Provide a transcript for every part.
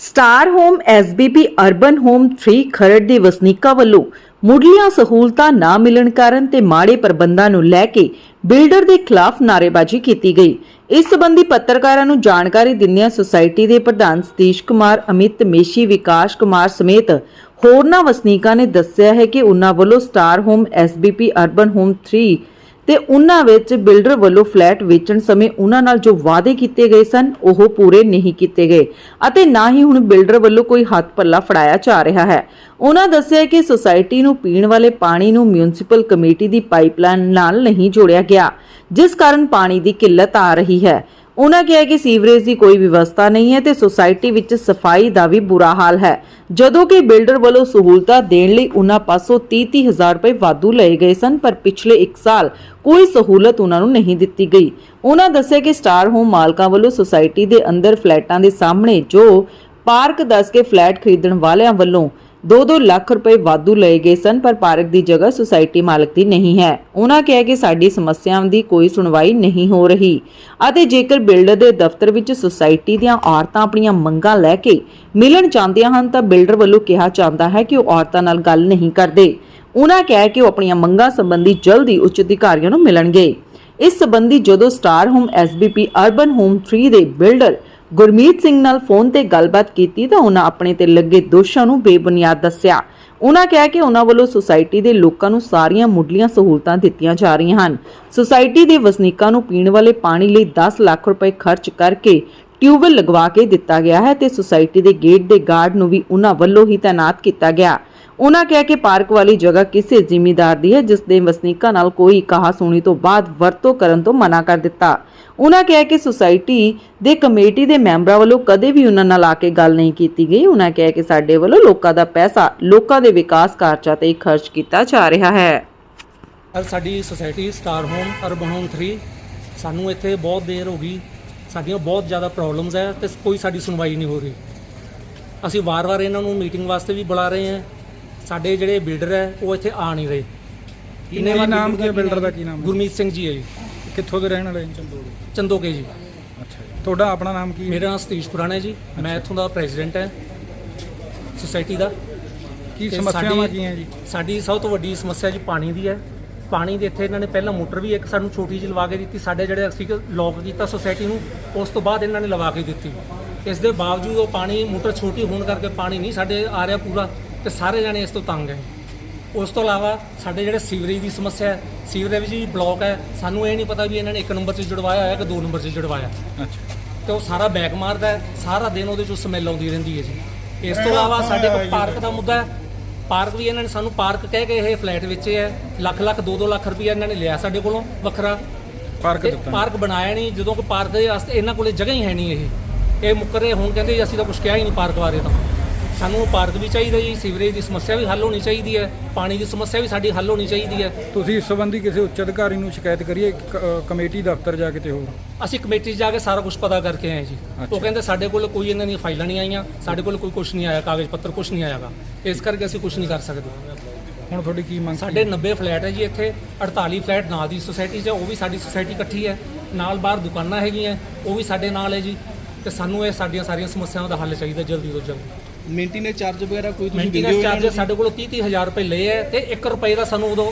Star home SBP urban home 3 Kharar ਦੇ ਵਸਨੀਕਾਂ ਵੱਲੋਂ ਮੁੱਢਲੀਆਂ ਸਹੂਲਤਾਂ ਨਾ ਮਿਲਣ ਕਾਰਨ ਤੇ ਮਾੜੇ ਪ੍ਰਬੰਧਾਂ ਨੂੰ ਲੈ ਕੇ ਬਿਲਡਰ ਦੇ ਖਿਲਾਫ ਨਾਅਰੇਬਾਜ਼ੀ ਕੀਤੀ ਗਈ। ਇਸ ਸੰਬੰਧੀ ਪੱਤਰਕਾਰਾਂ ਨੂੰ ਜਾਣਕਾਰੀ ਦਿੰਦਿਆਂ ਸੁਸਾਇਟੀ ਦੇ ਪ੍ਰਧਾਨ ਸਤੀਸ਼ ਕੁਮਾਰ, ਅਮਿਤ ਮੇਸ਼ੀ, ਵਿਕਾਸ ਕੁਮਾਰ ਸਮੇਤ ਹੋਰਨਾਂ ਵਸਨੀਕਾਂ ਨੇ ਦੱਸਿਆ ਹੈ ਕਿ ਉਨ੍ਹਾਂ ਵੱਲੋਂ star home SBP urban home 3 ਤੇ ਉਹਨਾਂ ਵਿੱਚ ਬਿਲਡਰ ਵੱਲੋਂ ਫਲੈਟ ਵੇਚਣ ਸਮੇਂ ਉਹਨਾਂ ਨਾਲ ਜੋ ਵਾਅਦੇ ਕੀਤੇ ਗਏ ਸਨ, ਉਹ ਪੂਰੇ ਨਹੀਂ ਕੀਤੇ ਗਏ ਅਤੇ ਨਾ ਹੀ ਹੁਣ ਬਿਲਡਰ ਵੱਲੋਂ ਕੋਈ ਹੱਥ ਪੱਲਾ ਫੜਾਇਆ ਜਾ ਰਿਹਾ ਹੈ। ਉਹਨਾਂ ਦੱਸਿਆ ਕਿ ਸੁਸਾਇਟੀ ਨੂੰ ਪੀਣ ਵਾਲੇ ਪਾਣੀ ਨੂੰ ਮਿਊਨਿਸਪਲ ਕਮੇਟੀ ਦੀ ਪਾਈਪਲਾਈਨ ਨਾਲ ਨਹੀਂ ਜੋੜਿਆ ਗਿਆ, ਜਿਸ ਕਾਰਨ ਪਾਣੀ ਦੀ ਕਿੱਲਤ ਆ ਰਹੀ ਹੈ। ਉਹਨਾਂ ਕਿਹਾ ਕਿ ਸੀਵਰੇਜ ਦੀ ਕੋਈ ਵਿਵਸਥਾ ਨਹੀਂ ਹੈ ਤੇ ਸੁਸਾਇਟੀ ਵਿੱਚ ਸਫ਼ਾਈ ਦਾ ਵੀ ਬੁਰਾ ਹਾਲ ਹੈ। ਜਦੋਂ ਕਿ ਬਿਲਡਰ ਵੱਲੋਂ ਸਹੂਲਤਾਂ ਦੇਣ ਲਈ ਉਹਨਾਂ ਪਾਸੋਂ 30-30 ਰੁਪਏ ਵਾਧੂ ਲਏ ਗਏ ਸਨ, ਪਰ ਪਿਛਲੇ 1 ਸਾਲ ਕੋਈ ਸਹੂਲਤ ਉਹਨਾਂ ਨੂੰ ਨਹੀਂ ਦਿੱਤੀ ਗਈ। ਉਹਨਾਂ ਦੱਸਿਆ ਕਿ ਸਟਾਰ ਹੋਮ ਮਾਲਕਾਂ ਵੱਲੋਂ ਸੁਸਾਇਟੀ ਦੇ ਅੰਦਰ ਫਲੈਟਾਂ ਦੇ ਸਾਹਮਣੇ ਜੋ ਪਾਰਕ ਦੱਸ ਕੇ ਫਲੈਟ ਖਰੀਦਣ ਵਾਲਿਆਂ ਵੱਲੋਂ 2-2 ਲੱਖ ਰੁਪਏ ਵਾਧੂ ਲਏ ਗਏ ਸਨ, ਪਰ ਪਾਰਕ ਦੀ ਜਗ੍ਹਾ ਸੁਸਾਇਟੀ ਮਾਲਕ ਦੀ ਨਹੀਂ ਹੈ। ਉਹਨਾਂ ਕਿਹਾ ਕਿ ਸਾਡੀ ਸਮੱਸਿਆਵਾਂ ਦੀ ਕੋਈ ਸੁਣਵਾਈ ਨਹੀਂ ਹੋ ਰਹੀ। ਅਤੇ ਜੇਕਰ ਬਿਲਡਰ ਦੇ ਦਫ਼ਤਰ ਵਿੱਚ ਸੁਸਾਇਟੀ ਦੀਆਂ ਔਰਤਾਂ ਆਪਣੀਆਂ ਮੰਗਾਂ ਲੈ ਕੇ ਮਿਲਣ ਚਾਹੁੰਦੀਆਂ ਹਨ, ਤਾਂ ਬਿਲਡਰ ਵੱਲੋਂ ਕਿਹਾ ਜਾਂਦਾ ਹੈ ਕਿ ਉਹ ਔਰਤਾਂ ਨਾਲ ਗੱਲ ਨਹੀਂ ਕਰਦੇ। ਉਹਨਾਂ ਕਿਹਾ ਕਿ ਉਹ ਆਪਣੀਆਂ ਮੰਗਾਂ ਸੰਬੰਧੀ ਜਲਦੀ ਉੱਚ ਅਧਿਕਾਰੀਆਂ ਨੂੰ ਮਿਲਣਗੇ। ਇਸ ਸੰਬੰਧੀ ਜਦੋਂ star home SBP urban home 3 ਦੇ ਬਿਲਡਰ ਗੁਰਮੀਤ ਸਿੰਘ ਨਾਲ ਫੋਨ ਤੇ ਗੱਲਬਾਤ ਕੀਤੀ ਤਾਂ ਉਹਨਾਂ ਆਪਣੇ ਤੇ ਲੱਗੇ ਦੋਸ਼ਾਂ ਨੂੰ ਬੇਬੁਨਿਆਦ ਦੱਸਿਆ। ਉਹਨਾਂ ਕਿਹਾ ਕਿ ਉਹਨਾਂ ਵੱਲੋਂ ਸੁਸਾਇਟੀ ਦੇ ਲੋਕਾਂ ਨੂੰ ਸਾਰੀਆਂ ਮੁੱਢਲੀਆਂ ਸਹੂਲਤਾਂ ਦਿੱਤੀਆਂ ਜਾ ਰਹੀਆਂ ਹਨ। ਸੁਸਾਇਟੀ ਦੇ ਵਸਨੀਕਾਂ ਨੂੰ ਪੀਣ ਵਾਲੇ ਪਾਣੀ ਲਈ 10 ਲੱਖ ਰੁਪਏ ਖਰਚ ਕਰਕੇ ਟਿਊਬਵੈੱਲ ਲਗਵਾ ਕੇ ਦਿੱਤਾ ਗਿਆ ਹੈ ਤੇ ਸੁਸਾਇਟੀ ਦੇ ਗੇਟ ਦੇ ਗਾਰਡ ਨੂੰ ਵੀ ਉਹਨਾਂ ਵੱਲੋਂ ਹੀ ਤਾਇਨਾਤ ਕੀਤਾ ਗਿਆ। ਉਹਨਾਂ ਕਿਹਾ ਕਿ ਪਾਰਕ ਵਾਲੀ ਜਗ੍ਹਾ ਕਿਸੇ ਜ਼ਿਮੀਂਦਾਰ ਦੀ ਹੈ, ਜਿਸ ਦੇ ਵਸਨੀਕਾਂ ਨਾਲ ਕੋਈ ਕਹਾ ਸੁਣੀ ਤੋਂ ਬਾਅਦ ਵਰਤੋਂ ਕਰਨ ਤੋਂ ਮਨਾ ਕਰ ਦਿੱਤਾ। ਉਹਨਾਂ ਕਿਹਾ ਕਿ ਸੁਸਾਇਟੀ ਦੇ ਕਮੇਟੀ ਦੇ ਮੈਂਬਰਾਂ ਵੱਲੋਂ ਕਦੇ ਵੀ ਉਹਨਾਂ ਨਾਲ ਆ ਕੇ ਗੱਲ ਨਹੀਂ ਕੀਤੀ ਗਈ। ਉਹਨਾਂ ਕਿਹਾ ਕਿ ਸਾਡੇ ਵੱਲੋਂ ਲੋਕਾਂ ਦਾ ਪੈਸਾ, ਲੋਕਾਂ ਦੇ ਵਿਕਾਸ ਕਾਰਜਾਂ ਤੇ ਖਰਚ ਕੀਤਾ ਜਾ ਰਿਹਾ ਹੈ। ਸਰ ਸਾਡੀ society star home urban home 3 ਸਾਨੂੰ ਇੱਥੇ ਬਹੁਤ ਦੇਰ ਹੋ ਗਈ। ਸਾਡੀਆਂ ਬਹੁਤ ਜ਼ਿਆਦਾ ਪ੍ਰੋਬਲਮਸ ਹੈ ਤੇ ਕੋਈ ਸਾਡੀ ਸੁਣਵਾਈ ਨਹੀਂ ਹੋ ਰਹੀ। ਅਸੀਂ ਵਾਰ-ਵਾਰ ਇਹਨਾਂ ਨੂੰ ਮੀਟਿੰਗ ਵਾਸਤੇ ਵੀ ਬੁਲਾ ਰਹੇ ਹਾਂ। ਸਾਡੇ ਜਿਹੜੇ ਬਿਲਡਰ ਹੈ ਉਹ ਇੱਥੇ ਆ ਨਹੀਂ ਰਹੇ। ਕਿੰਨੇ ਵਾਰ ਨਾਮ ਕੀ ਬਿਲਡਰ ਦਾ ਕੀ ਨਾਮ? ਹੈ? ਗੁਰਮੀਤ ਸਿੰਘ ਜੀ ਹੈ ਜੀ। ਕਿੱਥੋਂ ਦੇ ਰਹਿਣ ਵਾਲੇ ਚੰਦੋੜ ਚੰਦੋਕੇ ਜੀ। ਅੱਛਾ ਜੀ। ਤੁਹਾਡਾ ਆਪਣਾ ਨਾਮ ਕੀ ਹੈ? ਮੇਰਾ ਨਾਮ ਸਤੀਸ਼ ਪੁਰਾਣਾ ਹੈ ਜੀ। ਮੈਂ ਇੱਥੋਂ ਦਾ ਪ੍ਰੈਜ਼ੀਡੈਂਟ ਹੈ। ਸੁਸਾਇਟੀ ਦਾ। ਕੀ ਤੇ ਸਮੱਸਿਆਵਾਂ ਸਾਡੀ- ਕੀ ਹੈ ਜੀ? ਸਾਡੀ ਸਭ ਤੋਂ ਵੱਡੀ ਸਮੱਸਿਆ ਜੀ ਪਾਣੀ ਦੀ ਹੈ। ਪਾਣੀ ਦੇ ਇੱਥੇ ਇਹਨਾਂ ਨੇ ਪਹਿਲਾਂ ਮੋਟਰ ਵੀ ਇੱਕ ਸਾਨੂੰ ਛੋਟੀ ਜਿਹੀ ਲਵਾ ਕੇ ਦਿੱਤੀ। ਸਾਡੇ ਜਿਹੜੇ ਅਸੀਂ ਲੌਕ ਕੀਤਾ ਸੁਸਾਇਟੀ ਨੂੰ ਉਸ ਤੋਂ ਬਾਅਦ ਇਹਨਾਂ ਨੇ ਲਵਾ ਕੇ ਦਿੱਤੀ। ਇਸ ਦੇ ਬਾਵਜੂਦ ਉਹ ਪਾਣੀ ਮੋਟਰ ਛੋਟੀ ਹੋਣ ਕਰਕੇ ਪਾਣੀ ਨਹੀਂ ਸਾਡੇ ਆ ਰਿਹਾ ਪੂਰਾ। ਤੇ ਸਾਰੇ ਜਣੇ ਇਸ ਤੋਂ ਤੰਗ ਹੈ। ਉਸ ਤੋਂ ਇਲਾਵਾ ਸਾਡੇ ਜਿਹੜੇ ਸੀਵਰੇਜ ਦੀ ਸਮੱਸਿਆ ਹੈ ਸੀਵਰੇਜ ਵੀ ਬਲੌਕ ਹੈ ਸਾਨੂੰ ਇਹ ਨਹੀਂ ਪਤਾ ਵੀ ਇਹਨਾਂ ਨੇ ਇੱਕ ਨੰਬਰ 'ਚ ਜੁੜਵਾਇਆ ਹੋਇਆ ਕਿ ਦੋ ਨੰਬਰ 'ਚ ਜੁੜਵਾਇਆ। ਅੱਛਾ। ਤੇ ਉਹ ਸਾਰਾ ਬੈਕ ਮਾਰਦਾ ਹੈ ਸਾਰਾ ਦਿਨ ਉਹਦੇ ਚੋਂ ਸਮੈਲ ਆਉਂਦੀ ਰਹਿੰਦੀ ਹੈ ਜੀ। ਇਸ ਤੋਂ ਇਲਾਵਾ ਸਾਡੇ ਕੋਲ ਪਾਰਕ ਦਾ ਮੁੱਦਾ ਹੈ। ਪਾਰਕ ਵੀ ਇਹਨਾਂ ਨੇ ਸਾਨੂੰ ਪਾਰਕ ਕਹਿ ਕੇ ਇਹ ਫਲੈਟ ਵੇਚੇ ਹੈ। ਲੱਖ ਲੱਖ 2-2 ਲੱਖ ਰੁਪਏ ਇਹਨਾਂ ਨੇ ਲਿਆ ਸਾਡੇ ਕੋਲੋਂ ਵੱਖਰਾ। ਪਾਰਕ ਦਿੱਤਾ। ਪਾਰਕ ਬਣਾਇਆ ਨਹੀਂ ਜਦੋਂ ਕਿ ਪਾਰਕ ਦੇ ਵਾਸਤੇ ਇਹਨਾਂ ਕੋਲੇ ਜਗ੍ਹਾ ਹੀ ਹੈ ਨਹੀਂ ਇਹ। ਇਹ ਮੁੱਕਰੇ ਹੁਣ ਕਹਿੰਦੇ ਜੀ ਅਸੀਂ ਤਾਂ ਕੁਝ ਕਿਹਾ ਹੀ ਨਹੀਂ ਪਾਰਕ ਬਾਰੇ ਤਾਂ। ਸਾਨੂੰ ਪਾਰਕ ਵੀ ਚਾਹੀਦਾ ਜੀ ਸੀਵਰੇਜ ਦੀ ਸਮੱਸਿਆ ਵੀ ਹੱਲ ਹੋਣੀ ਚਾਹੀਦੀ ਹੈ ਪਾਣੀ ਦੀ ਸਮੱਸਿਆ ਵੀ ਸਾਡੀ ਹੱਲ ਹੋਣੀ ਚਾਹੀਦੀ ਹੈ। ਤੁਸੀਂ ਇਸ ਸੰਬੰਧੀ ਕਿਸੇ ਉੱਚ ਅਧਿਕਾਰੀ ਨੂੰ ਸ਼ਿਕਾਇਤ ਕਰੀਏ ਕ- ਅ, ਕਮੇਟੀ ਦਫ਼ਤਰ ਜਾ ਕੇ ਤੇ ਹੋਰ? ਅਸੀਂ ਕਮੇਟੀ 'ਚ ਜਾ ਕੇ ਸਾਰਾ ਕੁਝ ਪਤਾ ਕਰਕੇ ਆਏ ਜੀ। ਅੱਛਾ। ਉਹ ਕਹਿੰਦੇ ਸਾਡੇ ਕੋਲ ਕੋਈ ਇਹਨਾਂ ਦੀਆਂ ਫਾਈਲਾਂ ਨਹੀਂ ਆਈਆਂ ਸਾਡੇ ਕੋਲ ਕੋਈ ਕੁਝ ਨਹੀਂ ਆਇਆ ਕਾਗਜ਼ ਪੱਤਰ ਕੁਝ ਨਹੀਂ ਆਇਆਗਾ। ਇਸ ਕਰਕੇ ਅਸੀਂ ਕੁਝ ਨਹੀਂ ਕਰ ਸਕਦੇ। ਹੁਣ ਤੁਹਾਡੀ ਕੀ ਮੰਗ ਸਾਡੇ 90 ਫਲੈਟ ਹੈ ਜੀ ਇੱਥੇ 48 ਫਲੈਟ ਨਾਲ ਦੀ ਸੁਸਾਇਟੀ 'ਚ ਹੈ, ਉਹ ਵੀ ਸਾਡੀ ਸੁਸਾਇਟੀ ਇਕੱਠੀ ਹੈ। ਨਾਲ ਬਾਹਰ ਦੁਕਾਨਾਂ ਹੈਗੀਆਂ ਉਹ ਵੀ ਸਾਡੇ ਨਾਲ ਹੈ ਜੀ। ਤੇ ਸਾਨੂੰ ਇਹ ਸਾਡੀਆਂ ਸਾਰੀਆਂ ਸਮੱਸਿਆਵਾਂ ਦਾ ਹੱਲ ਚਾਹੀਦਾ ਜਲਦੀ ਤੋਂ ਜਲਦੀ। ਮੇਨਟੇਨੈਂਸ ਚਾਰਜ ਵਗੈਰਾ ਕੋਈ ਤੁਸੀਂ ਮੇਨਟੇਨੈਂਸ ਚਾਰਜ ਸਾਡੇ ਕੋਲੋਂ 30 ਹਜ਼ਾਰ ਰੁਪਏ ਲਏ ਹੈ ਤੇ 1 ਰੁਪਏ ਦਾ ਸਾਨੂੰ ਉਦੋਂ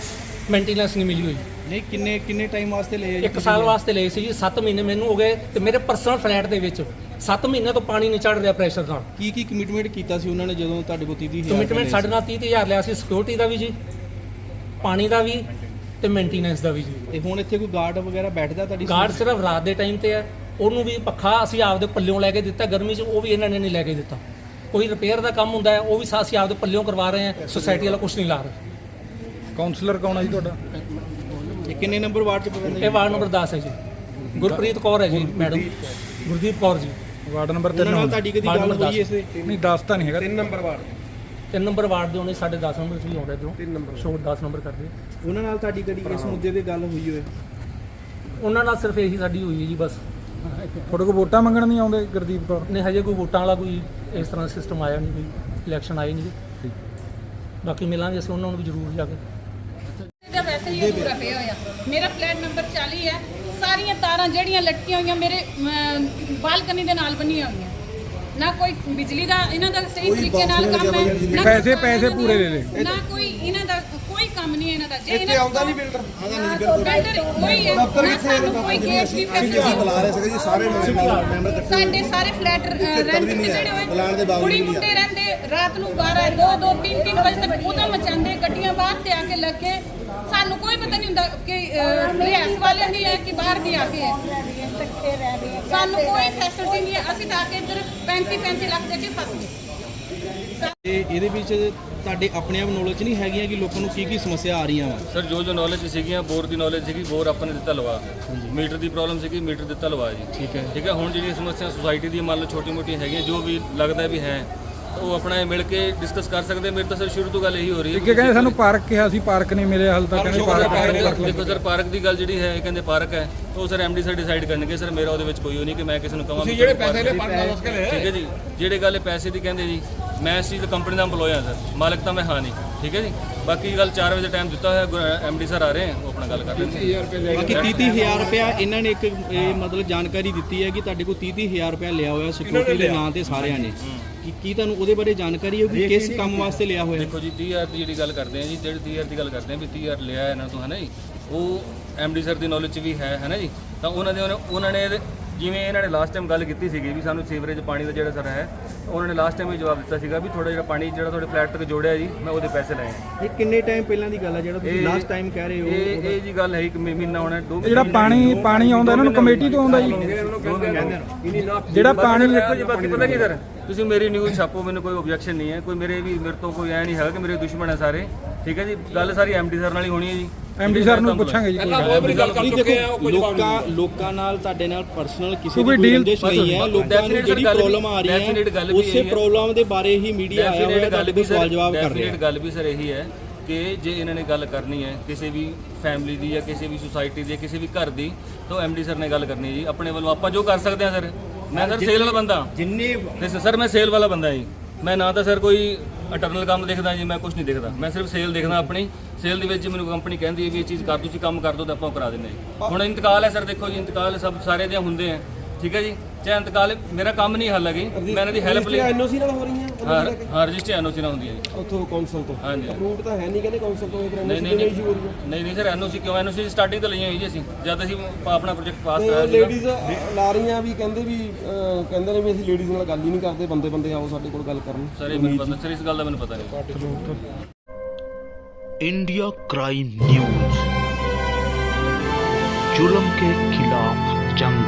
ਮੇਨਟੇਨੈਂਸ ਨਹੀਂ ਮਿਲੀ ਹੋਈ। ਨਹੀਂ ਕਿੰਨੇ ਕਿੰਨੇ ਟਾਈਮ ਵਾਸਤੇ ਲਏ ਆ ਜੀ ਇੱਕ ਸਾਲ ਵਾਸਤੇ ਲਏ ਸੀ ਜੀ 7 ਮਹੀਨੇ ਮੈਨੂੰ ਹੋ ਗਏ ਤੇ ਮੇਰੇ ਪਰਸਨਲ ਫਲੈਟ ਦੇ ਵਿੱਚ। 7 ਮਹੀਨੇ ਤੋਂ ਪਾਣੀ ਨਹੀਂ ਚੜ ਰਿਹਾ ਪ੍ਰੈਸ਼ਰ ਨਾਲ। ਕੀ ਕੀ ਕਮਿਟਮੈਂਟ ਕੀਤਾ ਸੀ ਉਹਨਾਂ ਨੇ ਜਦੋਂ ਤੁਹਾਡੇ ਕੋਲ 30000 ਕਮਿਟਮੈਂਟ ਸਾਡੇ ਨਾਲ 30000 ਲਿਆ ਸੀ ਸਿਕਿਉਰਿਟੀ ਦਾ ਵੀ ਜੀ ਪਾਣੀ ਦਾ ਵੀ ਤੇ ਮੇਨਟੇਨੈਂਸ ਦਾ ਵੀ ਜੀ। ਤੇ ਹੁਣ ਇੱਥੇ ਕੋਈ ਗਾਰਡ ਵਗੈਰਾ ਬੈਠਦਾ ਤੁਹਾਡੀ ਗਾਰਡ ਸਿਰਫ ਰਾਤ ਦੇ ਟਾਈਮ ਤੇ ਹੈ। ਉਹਨੂੰ ਵੀ ਪੱਖਾ ਅਸੀਂ ਆਪਦੇ ਪੱਲਿਓਂ ਲੈ ਕੇ ਦਿੱਤਾ ਗਰਮੀ 'ਚ ਉਹ ਵੀ ਇਹਨਾਂ ਨੇ ਨਹੀਂ ਲੈ ਕੇ ਦਿੱਤਾ। ਕੋਈ ਰਿਪੇਅਰ ਦਾ ਕੰਮ ਹੁੰਦਾ ਹੈ ਉਹ ਵੀ ਅਸੀਂ ਆਪਦੇ ਪੱਲਿਓਂ ਕਰਵਾ ਰਹੇ ਹਾਂ ਸੋਸਾਇਟੀ ਵਾਲਾ ਕੁਝ ਨਹੀਂ ਲਾ ਰਿਹਾ। ਕਾਉਂਸਲਰ ਕੌਣ ਹੈ ਜੀ ਤੁਹਾਡਾ? ਇਹ ਕਿੰਨੇ ਨੰਬਰ ਵਾਰਡ ਚ ਪੈਂਦਾ ਇਹ ਵਾਰਡ ਨੰਬਰ 10 ਹੈ ਜੀ। ਗੁਰਪ੍ਰੀਤ ਕੌਰ ਹੈ ਜੀ madam. Gurdeep Kaur ji. Ward number ਉਹਨਾਂ 3 ਨਾਲ ਤੁਹਾਡੀ ਕਦੀ ਗੱਲ ਹੋਈ ਇਸ ਤੇ ਨਹੀਂ 10 ਤਾਂ ਨਹੀਂ ਹੈਗਾ। 3 ਨੰਬਰ ਵਾਰਡ। ਤਿੰਨ ਨੰਬਰ ਵਾਰਡ ਦੇ ਉਹਨੇ ਸਾਡੇ 10 ਨੰਬਰ ਵੀ ਆਉਂਦਾ ਇਧਰੋਂ 3 ਨੰਬਰ। ਸ਼ੋਰ 10 ਨੰਬਰ ਕਰਦੇ। ਉਹਨਾਂ ਨਾਲ ਤੁਹਾਡੀ ਕਦੀ ਇਸ ਮੁੱਦੇ ਤੇ ਗੱਲ ਹੋਈ ਹੋਏ ਉਹਨਾਂ ਨਾਲ ਸਿਰਫ ਇਹੀ ਸਾਡੀ ਹੋਈ ਹੈ ਜੀ ਬਸ। ਤੁਹਾਡੇ ਕੋਲ ਵੋਟਾਂ ਮੰਗਣ ਨਹੀਂ ਆਉਂਦੇ ਗੁਰਦੀਪ ਕੌਰ? ਨੇ ਹਜੇ ਕੋਈ ਵੋਟਾਂ ਵਾਲਾ ਕੋਈ ਇਸ ਤਰ੍ਹਾਂ ਸਿਸਟਮ ਆਇਆ ਨਹੀਂ ਕੋਈ ਇਲੈਕਸ਼ਨ ਆਏ ਨਹੀਂ ਜੀ। ਬਾਕੀ ਮਿਲਾਂਗੇ ਅਸੀਂ ਉਹਨਾਂ ਨੂੰ ਵੀ ਜ਼ਰੂਰ ਜਾ ਕੇ। ਦਾ ਵੈਸੇ ਹੀ ਪੂਰਾ ਪਿਆ ਹੋਇਆ। ਮੇਰਾ ਫਲੈਟ ਨੰਬਰ 40 ਹੈ। ਸਾਰੀਆਂ ਤਾਰਾਂ ਜਿਹੜੀਆਂ ਲਟਕੀਆਂ ਹੋਈਆਂ ਮੇਰੇ ਬਾਲਕਨੀ ਦੇ ਨਾਲ ਬੰਨੀਆਂ ਹੋਈਆਂ। ਨਾ ਕੋਈ ਬਿਜਲੀ ਦਾ ਇਹਨਾਂ ਦਾ ਸਹੀ ਤਰੀਕੇ ਨਾਲ ਕੰਮ ਹੈ ਨਾ ਪੈਸੇ- ਪੈਸੇ ਇਹਨਾਂ ਪੂਰੇ ਦੀ- ਦੇ। ਨਾ ਕੋਈ ਇਹਨਾਂ ਦਾ ਕੋਈ ਕੰਮ ਨਹੀਂ ਇਹਨਾਂ ਦਾ। ਜੇ ਇੱਥੇ ਆਉਂਦਾ ਨਹੀਂ ਬਿਲਡਰ ਬਿਲਡਰ ਕੋਈ ਹੈ ਨਾ ਸਾਨੂੰ ਕੋਈ ਕੇਸ ਦੀ ਫੈਸਿਲਿਟੀ ਬੁਲਾ ਰਹੇ ਸੀਗੇ ਜੀ ਸਾਰੇ ਮੈਂਬਰ ਇਕੱਠੇ ਸਾਡੇ ਸਾਰੇ ਫਲੈਟ ਰੈਂਟ ਤੇ ਜਿਹੜੇ ਹੋਏ ਬਾਵਜੂਦ ਕੁੜੀ ਮੁੰਡੇ ਰਹਿੰਦੇ ਰਾਤ ਨੂੰ 12 2 2 3 3 ਵਜੇ ਤੱਕ ਉਹਦਾ ਮਚਾਉਂਦੇ ਗੱਡੀਆਂ ਬਾਹਰ ਤੇ ਆ ਕੇ ਲੱਗੇ ਸਾਨੂੰ ਕੋਈ ਪਤਾ ਨਹੀਂ ਹੁੰਦਾ ਕਿ ਰਿਆਸ ਵਾਲਿਆਂ ਦੀ ਹੈ ਕਿ ਬਾਹਰ ਦੀ ਆ ਕੇ। ਹੈ ਸਾਨੂੰ ਕੋਈ ਫੈਸਿਲਿਟੀ ਨਹੀਂ ਹੈ। ਅਸੀਂ ਤਾਂ ਕੇ ਇੱਧਰ 35 35 ਲੱਖ ਦੇ ਕੇ ਫਸ ਗਏ। ਤੇ ਇਹਦੇ ਵਿੱਚ ਤੁਹਾਡੇ ਆਪਣੇ ਆਪ ਨੌਲੇਜ ਨਹੀਂ ਹੈਗੀਆਂ ਕਿ ਲੋਕਾਂ ਨੂੰ ਕੀ ਕੀ ਸਮੱਸਿਆ ਆ ਰਹੀਆਂ ਵਾ? ਸਰ ਜੋ ਜੋ ਨੌਲੇਜ ਸੀਗੀਆਂ ਬੋਰ ਦੀ ਨੌਲੇਜ ਸੀਗੀ ਬੋਰ ਆਪਾਂ ਨੇ ਦਿੱਤਾ ਲਵਾ। ਮੀਟਰ ਦੀ ਪ੍ਰੋਬਲਮ ਸੀਗੀ ਮੀਟਰ ਦਿੱਤਾ ਲਵਾ ਜੀ। ਠੀਕ ਹੈ। ਠੀਕ ਹੈ ਹੁਣ ਜਿਹੜੀਆਂ ਸਮੱਸਿਆ ਸੁਸਾਇਟੀ ਦੀ ਮੰਨ ਲਓ ਛੋਟੀ ਮੋਟੀ ਹੈਗੀਆਂ ਜੋ ਵੀ ਲੱਗਦਾ ਵੀ ਹੈ ਤਾਂ ਉਹ ਆਪਣਾ ਇਹ ਮਿਲ ਕੇ ਡਿਸਕਸ ਕਰ ਸਕਦੇ। ਮੇਰੇ ਤਾਂ ਸਰ ਸ਼ੁਰੂ ਤੋਂ ਗੱਲ ਇਹੀ ਹੋ ਰਹੀ ਹੈ। ਅੱਗੇ ਕਹਿੰਦੇ ਸਾਨੂੰ ਪਾਰਕ ਕਿਹਾ ਸੀ ਪਾਰਕ ਨਹੀਂ ਮਿਲਿਆ ਹਾਲ ਤੱਕ। ਕਹਿੰਦੇ ਪਾਰਕ ਪਾਰਕ ਦੇਖੋ ਸਰ ਪਾਰਕ ਦੀ ਗੱਲ ਜਿਹੜੀ ਹੈ ਇਹ ਕਹਿੰਦੇ ਪਾਰਕ ਹੈ। ਉਹ ਸਰ ਐਮਡੀ ਸਰ ਡਿਸਾਈਡ ਕਰਨਗੇ। ਸਰ ਮੇਰਾ ਉਹਦੇ ਵਿੱਚ ਕੋਈ ਉਹ ਨਹੀਂ ਕਿ ਮੈਂ ਕਿਸੇ ਨੂੰ ਕਹਾਂ ਤੁਸੀਂ ਜਿਹੜੇ ਪੈਸੇ ਦੇ ਠੀਕ ਹੈ ਜੀ। ਜਿਹੜੇ ਗੱਲ ਇਹ ਪੈਸੇ ਦੀ ਕਹਿੰਦੇ ਜੀ ਮੈਂ ਇਸ ਚੀਜ਼ ਕੰਪਨੀ ਦਾ EMPLOYE ਹਾਂ ਸਰ। ਮਾਲਕ ਤਾਂ ਮੈਂ ਹਾਂ ਨਹੀਂ। ਠੀਕ ਹੈ ਜੀ। ਬਾਕੀ ਗੱਲ 4 ਵਜੇ ਟਾਈਮ ਦਿੱਤਾ ਹੋਇਆ ਐਮਡੀ ਸਰ ਆ ਰਹੇ ਹੈ ਉਹ ਆਪਣਾ ਗੱਲ ਕਰ ਨੇ। ਬਾਕੀ 30 ਹਜ਼ਾਰ ਰੁਪਇਆ ਇਹਨਾਂ ਨੇ ਇੱਕ ਇਹ ਮਤਲਬ ਜਾਣਕਾਰੀ ਦਿੱਤੀ ਹੈ ਕਿ ਤੁਹਾਡੇ ਕੋਲ 30 ਹਜ਼ਾਰ ਰੁਪਇਆ ਲਿਆ ਹੋਇਆ ਸਿਕਿਉਰਿਟੀ ਦੇ ਨਾਂ ਤੇ ਸਾਰਿਆਂ ਨੇ। ਕੀ ਕੀ ਤੁਹਾਨੂੰ ਉਹਦੇ ਬਾਰੇ ਜਾਣਕਾਰੀ ਹੈ ਕਿ ਕਿਸ ਕੰਮ ਵਾਸਤੇ ਲਿਆ ਹੋਇਆ? ਦੇਖੋ ਜੀ 30000 ਦੀ ਜਿਹੜੀ ਗੱਲ ਕਰਦੇ ਆ ਜੀ ਜਿਹੜੀ 30000 ਦੀ ਗੱਲ ਕਰਦੇ ਆ ਵੀ 30000 ਲਿਆ ਇਹਨਾਂ ਤੋਂ ਹੈ ਨਾ ਜੀ? ਉਹ ਐਮਡੀ ਸਰ ਦੀ ਨੌਲੇਜ ਚ ਵੀ ਹੈ ਹੈ ਨਾ ਜੀ? ਤਾਂ ਉਹਨਾਂ ਦੇ ਉਹਨੇ- ਉਹਨਾਂ ਨੇ ਇਹਦੇ- ਜਿਵੇਂ ਇਹਨਾਂ ਨੇ ਲਾਸਟ ਟਾਈਮ ਗੱਲ ਕੀਤੀ ਸੀਗੀ ਵੀ ਸਾਨੂੰ ਸੀਵਰੇਜ ਪਾਣੀ ਦਾ ਜਿਹੜਾ ਸਰ ਹੈ ਉਹਨਾਂ ਨੇ ਲਾਸਟ ਟਾਈਮ ਇਹ ਜਵਾਬ ਦਿੱਤਾ ਸੀਗਾ ਵੀ ਥੋੜਾ ਜਿਹੜਾ ਪਾਣੀ ਜਿਹੜਾ ਤੁਹਾਡੇ ਫਲੈਟ ਤੱਕ ਜੋੜਿਆ ਜੀ ਮੈਂ ਉਹਦੇ ਪੈਸੇ ਲਏ। ਆ। ਇਹ ਕਿੰਨੇ ਟਾਈਮ ਪਹਿਲਾਂ ਦੀ ਗੱਲ ਹੈ ਜਿਹੜਾ ਤੁਸੀਂ ਇਹ- ਲਾਸਟ ਟਾਈਮ ਕਹਿ ਰਹੇ ਹੋ? ਇਹ ਇਹ ਜੀ ਗੱਲ ਹੈ ਇੱਕ ਮਹੀ- ਮਹੀਨਾ ਹੋਣਾ ਦੋ ਜਿਹੜਾ ਪਾਣੀ ਪਾਣੀ ਆਉਂਦਾ ਇਹਨਾਂ ਨੂੰ ਕਮੇਟੀ ਤੋਂ ਆਉਂਦਾ ਜੀ। ਜਿਹੜਾ ਪਾਣੀ ਦੇਖੋ ਜੀ ਬਾਕੀ ਪਤਾ ਕੀ ਸਰ? ਤੁਸੀਂ ਮੇਰੀ ਨਿਊਜ਼ ਛਾਪੋ ਮੈਨੂੰ ਕੋਈ ਓਬਜੈਕਸ਼ਨ ਨਹੀਂ ਹੈ। ਕੋਈ ਮੇਰੇ ਵੀ ਮੇਰੇ ਤੋਂ ਕੋਈ ਐ ਨਹੀਂ ਹੈਗਾ ਕਿ ਮੇਰੇ ਦੁਸ਼ਮਣ ਹੈ ਸਾਰੇ। ਠੀਕ ਹੈ ਜੀ? ਗੱਲ ਸਾਰੀ ਐਮਡੀ ਸਰ ਨਾਲ ਹੀ ਹੋਣੀ ਹੈ ਜੀ। ਐਮਡੀ ਸਰ ਨੂੰ ਪੁੱਛਾਂਗੇ ਜੀ ਕੋਈ ਗੱਲ। ਨਹੀਂ। ਦੇਖੋ ਲੋਕਾਂ ਲੋਕਾਂ ਨਾਲ ਤੁਹਾਡੇ ਨਾਲ ਪਰਸਨਲ ਕਿਸੇ ਦੀ ਕੋਈ ਕੋਈ ਰੰਜਿਸ਼ ਨਹੀਂ ਹੈ। ਲੋਕਾਂ ਨੂੰ ਜਿਹੜੀ ਗੱਲ ਵੀ- ਪ੍ਰੋਬਲਮ ਆ ਰਹੀ ਗੱਲ ਹੈ ਵੀ ਉਸੇ ਹੈ। ਪ੍ਰੋਬਲਮ ਦੇ ਬਾਰੇ ਹੀ ਮੀਡੀਆ ਆਇਆ ਹੋਇਆ ਕੋਲ ਸਰ- ਸਵਾਲ ਜਵਾਬ ਕਰ ਰਿਹਾ definite ਗੱਲ ਵੀ ਸਰ ਇਹੀ ਹੈ ਕਿ ਜੇ ਇਹਨਾਂ ਨੇ ਗੱਲ ਕਰਨੀ ਹੈ ਕਿਸੇ ਵੀ ਫੈਮਿਲੀ ਦੀ ਜਾਂ ਕਿਸੇ ਵੀ ਸੁਸਾਇਟੀ ਦੀ ਜਾਂ ਕਿਸੇ ਵੀ ਘਰ ਦੀ ਤਾਂ ਐਮਡੀ ਸਰ ਨੇ ਗੱਲ ਕਰਨੀ ਹੈ ਜੀ। ਆਪਣੇ ਵੱਲੋਂ ਆਪਾਂ ਜੋ ਕਰ ਸਕਦੇ ਹਾਂ ਸਰ। ਮੈਂ ਸਰ ਸੇਲ ਵਾਲਾ ਬੰਦਾ। ਜਿੰਨੇ ਤੇ ਸਰ ਮੈਂ ਸੇਲ ਵਾਲਾ ਬੰਦਾ ਜੀ। ਮੈਂ ਨਾ ਤਾਂ ਸਰ ਕੋਈ ਅਟਰਨਲ ਕੰਮ ਦੇਖਦਾ ਜੀ ਮੈਂ ਕੁਝ ਨਹੀਂ ਦੇਖਦਾ। ਮੈਂ ਸਿਰਫ ਸੇਲ ਦੇਖਦਾ ਆਪਣੀ। ਸੇਲ ਦੇ ਵਿੱਚ ਮੈਨੂੰ ਕੰਪਨੀ ਕਹਿੰਦੀ ਹੈ ਵੀ ਇਹ ਚੀਜ਼ ਕਰ ਤੁਸੀਂ ਕੰਮ ਕਰ ਦੋ ਤਾਂ ਆਪਾਂ ਉਹ ਕਰਾ ਦਿੰਦੇ ਹਾਂ ਹੁਣ ਇੰਤਕਾਲ ਹੈ ਸਰ ਦੇਖੋ ਜੀ ਇੰਤਕਾਲ ਸਭ ਸਾਰੇ ਦੇ ਹੁੰਦੇ ਆ। ਠੀਕ ਹੈ ਜੀ ਚਾਹੇ ਇੰਤਕਾਲ ਮੇਰਾ ਕੰਮ ਨਹੀਂ ਹੱਲ ਹੈਗੀ ਮੈਂ ਇਹਨਾਂ ਦੀ ਹੈਲਪ ਲਈ ਐਨਓਸੀ ਨਾਲ ਹੋ ਰਹੀਆਂ ਹਾਂ ਹਾਂ ਰਜਿਸਟਰ ਐਨਓਸੀ ਨਾਲ ਹੁੰਦੀ ਹੈ ਜੀ ਉੱਥੋਂ ਕੌਂਸਲ ਤੋਂ ਹਾਂਜੀ ਅਪਰੂਵਡ ਤਾਂ ਹੈ ਨਹੀਂ ਕਹਿੰਦੇ ਕੌਂਸਲ ਤੋਂ ਫਿਰ ਨਹੀਂ ਐਨਓਸੀ ਨਹੀਂ ਦੇ ਨਹੀਂ ਇਸ਼ੂ ਹੋ ਰਹੀਆਂ ਨਹੀਂ ਨਹੀਂ ਸਰ ਐਨਓਸੀ ਕਿਉਂ ਐਨਓਸੀ ਸਟਾਰਟਿੰਗ ਤੋਂ ਲਈਆਂ ਹੋਈ ਜੀ ਅਸੀਂ ਜਦ ਅਸੀਂ ਆਪਣਾ ਪ੍ਰੋਜੈਕਟ ਪਾਸ ਕਰਾਇਆ ਤੇ ਸੀਗਾ ਲੇਡੀਜ਼ ਲਾ ਰਹੀਆਂ ਵੀ ਕਹਿੰਦੇ ਵੀ ਅਹ, ਕਹਿੰਦੇ ਨੇ ਵੀ ਅਸੀਂ ਲੇਡੀਜ਼ ਨਾਲ ਗੱਲ ਹੀ ਨਹੀਂ ਕਰਦੇ ਬੰਦੇ ਬੰਦੇ ਆਓ ਸਾਡੇ ਕੋਲ ਗੱਲ ਕਰਨ ਸਰ ਇਹ ਮੈਨੂੰ ਪਤਾ ਸਰ ਇਸ ਗੱਲ ਦਾ ਮੈਨੂੰ ਪਤਾ ਨਹੀਂ इंडिया क्राइम न्यूज जुल्म के खिलाफ जंग